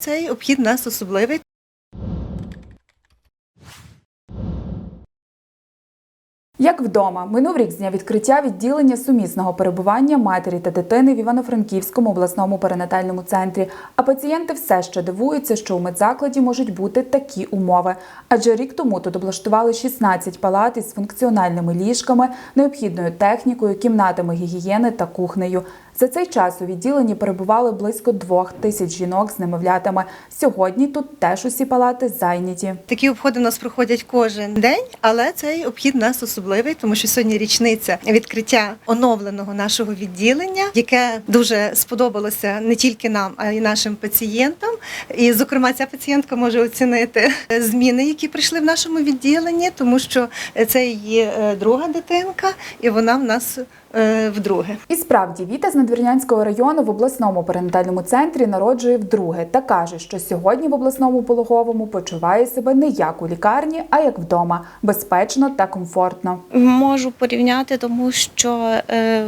Цей обхід нас особливий. Як вдома, минув рік з дня відкриття відділення сумісного перебування матері та дитини в Івано-Франківському обласному перинатальному центрі. А пацієнти все ще дивуються, що у медзакладі можуть бути такі умови. Адже рік тому тут облаштували 16 палат із функціональними ліжками, необхідною технікою, кімнатами гігієни та кухнею. За цей час у відділенні перебували близько двох тисяч жінок з немовлятами. Сьогодні тут теж усі палати зайняті. Такі обходи у нас проходять кожен день, але цей обхід нас особливий, тому що сьогодні річниця відкриття оновленого нашого відділення, яке дуже сподобалося не тільки нам, а й нашим пацієнтам. І, зокрема, ця пацієнтка може оцінити зміни, які прийшли в нашому відділенні, тому що це її е, друга дитинка, і вона в нас е, вдруге. І справді Віта з Надвірнянського району в обласному перинатальному центрі народжує вдруге та каже, що сьогодні в обласному пологовому почуває себе не як у лікарні, а як вдома, безпечно та комфортно. Можу порівняти, тому що е,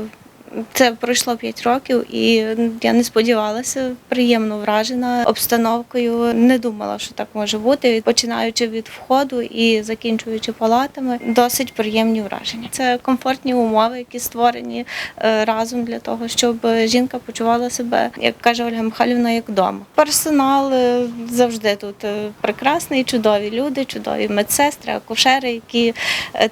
це пройшло 5 років, і я не сподівалася, приємно вражена обстановкою. Не думала, що так може бути. Починаючи від входу і закінчуючи палатами, досить приємні враження. Це комфортні умови, які створені е, разом для того, щоб жінка почувала себе, як каже Ольга Михайлівна, як вдома. Персонал е, завжди тут е, прекрасний, чудові люди, чудові медсестри, акушери, які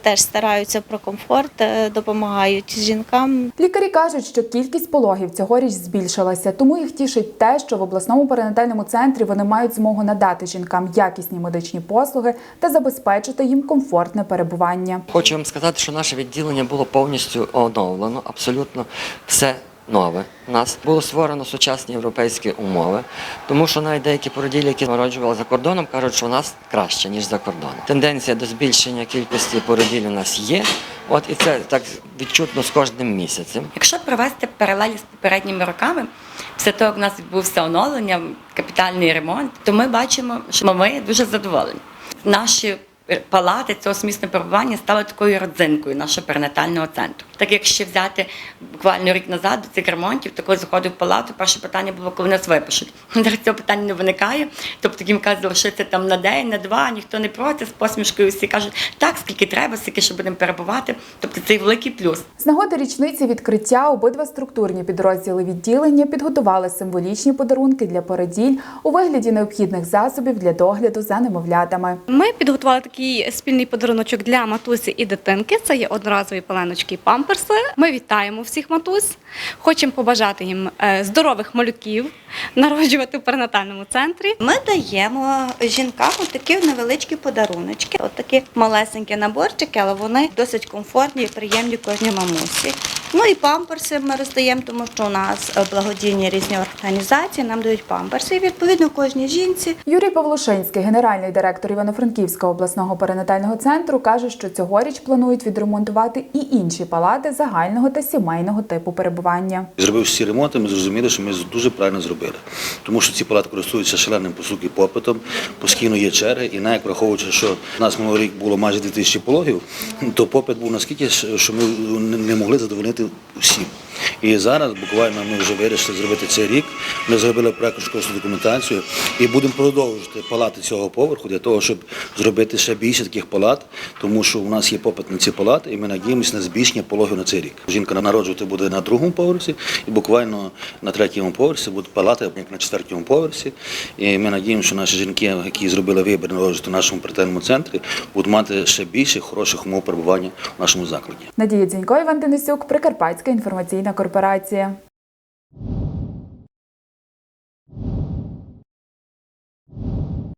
теж стараються про комфорт, допомагають жінкам. Лікарі кажуть, що кількість пологів цьогоріч збільшилася, тому їх тішить те, що в обласному перинатальному центрі вони мають змогу надати жінкам якісні медичні послуги та забезпечити їм комфортне перебування. Хочу вам сказати, що наше відділення було повністю оновлено, абсолютно все нове. У нас було створено сучасні європейські умови, тому що навіть деякі породілі, які народжували за кордоном, кажуть, що у нас краще, ніж за кордоном. Тенденція до збільшення кількості породіль у нас є. От і це так відчутно з кожним місяцем. Якщо провести паралелі з попередніми роками, після того, як у нас відбувся оновлення, капітальний ремонт, то ми бачимо, що ми дуже задоволені. Наші палати цього сумісного перебування стали такою родзинкою нашого перинатального центру. Так як ще взяти буквально рік назад до цих ремонтів, такий заходив в палату, перше питання було, коли нас випишуть. Зараз цього питання не виникає. Тобто їм кажуть, залишитися там на день, на два, ніхто не проти, з посмішкою всі кажуть, так, скільки треба, скільки ще будемо перебувати. Тобто це великий плюс. З нагоди річниці відкриття обидва структурні підрозділи відділення підготували символічні подарунки для породіль у вигляді необхідних засобів для догляду за немовлятами. Ми підготували такий спільний подаруночок для матусі і дитинки. Це є одноразові пеленочки і памперси. Ми вітаємо всіх матусь. Хочемо побажати їм е, здорових малюків, народжувати в перинатальному центрі. Ми даємо жінкам такі невеличкі подаруночки, от такі малесенькі наборчики, але вони досить комфортні і приємні кожній мамусі. Ну і памперси ми роздаємо, тому що у нас благодійні різні організації нам дають памперси. І відповідно кожній жінці Юрій Павлушинський, генеральний директор Івано-Франківського обласного перинатального центру, каже, що цьогоріч планують відремонтувати і інші палати загального та сімейного типу перебування. Зробив всі ремонти, ми зрозуміли, що ми дуже правильно зробили. Тому що ці палати користуються шаленим і попитом, постійно є черги, і навіть враховуючи, що у нас минулий рік було майже 2000 пологів, то попит був наскільки, що ми не могли задовольнити всім. І зараз буквально ми вже вирішили зробити цей рік. Ми зробили проєктну документацію і будемо продовжувати палати цього поверху для того, щоб зробити ще більше таких палат, тому що у нас є попит на ці палати, і ми надіємося на збільшення пологів на цей рік. Жінка народжувати буде на другому поверсі, і буквально на третьому поверсі будуть палати, як на четвертому поверсі. І ми надіємося, що наші жінки, які зробили вибір народжувати в нашому притальному центрі, будуть мати ще більше хороших умов перебування в нашому закладі. Надія Дзінько, Іван Денисюк, Прикарпатська інформаційна корпорація.